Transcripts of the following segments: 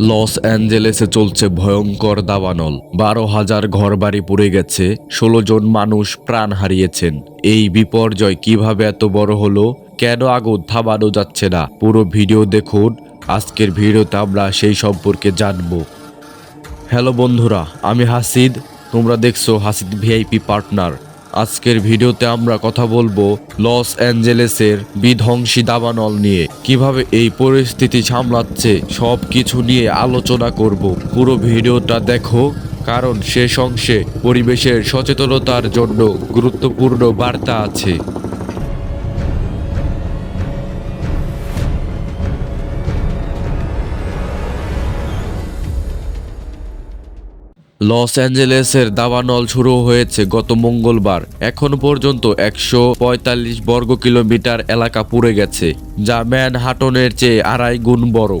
Loss অ্যাঞ্জেলেসে চলছে ভয়ঙ্কর দাবানল। বারো হাজার ঘরবাড়ি পুড়ে গেছে, ষোলো জন মানুষ প্রাণ হারিয়েছেন। এই বিপর্যয় কীভাবে এত বড় হলো, কেন আগুন থামানো যাচ্ছে না? পুরো ভিডিও দেখুন, আজকের ভিডিওতে আমরা সেই সম্পর্কে জানব। হ্যালো বন্ধুরা, আমি হাসিদ, তোমরা দেখছ হাসিদ ভিআইপি পার্টনার। আজকের ভিডিওতে আমরা কথা বলব লস অ্যাঞ্জেলেসের বিধ্বংসী দাবানল নিয়ে। কীভাবে এই পরিস্থিতি সামলাচ্ছে সব কিছু নিয়ে আলোচনা করব। পুরো ভিডিওটা দেখো, কারণ শেষ অংশে পরিবেশের সচেতনতার জন্য গুরুত্বপূর্ণ বার্তা আছে। লস অ্যাঞ্জেলেসের দাবানল শুরু হয়েছে গত মঙ্গলবার। এখন পর্যন্ত একশো পঁয়তাল্লিশ বর্গ কিলোমিটার এলাকা পুড়ে গেছে, যা ম্যানহাটনের চেয়ে আড়াই গুণ বড়।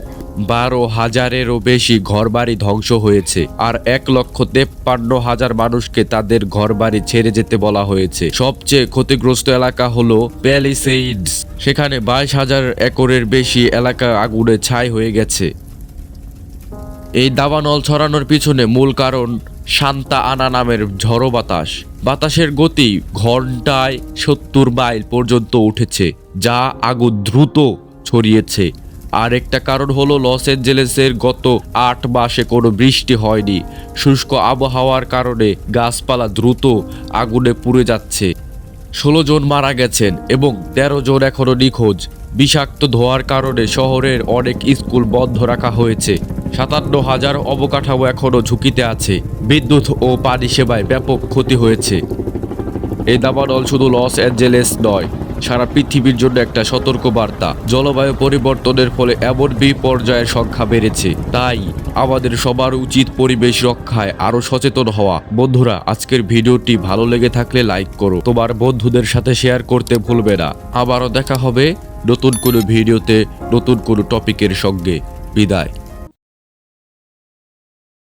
বারো হাজারেরও বেশি ঘরবাড়ি ধ্বংস হয়েছে, আর এক লক্ষ তেপ্পান্ন হাজার মানুষকে তাদের ঘরবাড়ি ছেড়ে যেতে বলা হয়েছে। সবচেয়ে ক্ষতিগ্রস্ত এলাকা হলো প্যালিসেইডস, সেখানে বাইশ হাজার একরের বেশি এলাকা আগুনে ছাই হয়ে গেছে। এই দাবানল ছড়ানোর পিছনে মূল কারণ শান্তা আনা নামের ঝড়ো বাতাস। বাতাসের গতি ঘন্টায় সত্তর মাইল পর্যন্ত উঠেছে, যা আগুন দ্রুত ছড়িয়েছে। আর একটা কারণ হলো লস অ্যাঞ্জেলেসের গত আট মাসে কোনো বৃষ্টি হয়নি। শুষ্ক আবহাওয়ার কারণে গাছপালা দ্রুত আগুনে পুড়ে যাচ্ছে। ষোলো জন মারা গেছেন এবং তেরো জন এখনও নিখোঁজ। বিষাক্ত ধোয়ার কারণে শহরের অনেক স্কুল বন্ধ রাখা হয়েছে। সাতান্ন হাজার অবকাঠামো এখনও ঝুঁকিতে আছে। বিদ্যুৎ ও পানি সেবায় ব্যাপক ক্ষতি হয়েছে। এই দাবানল শুধু লস অ্যাঞ্জেলেস নয়, সারা পৃথিবীর জন্য একটা সতর্ক বার্তা জলবায়ু পরিবর্তনের ফলে এমন বিপর্যয়ের সংখ্যা বেড়েছে। তাই আমাদের সবার উচিত পরিবেশ রক্ষায় আরও সচেতন হওয়া। বন্ধুরা, আজকের ভিডিওটি ভালো লেগে থাকলে লাইক করো। তোমার বন্ধুদের সাথে শেয়ার করতে ভুলবে না। আবারও দেখা হবে নতুন কোনো ভিডিওতে, নতুন কোনো টপিকের সঙ্গে। বিদায়।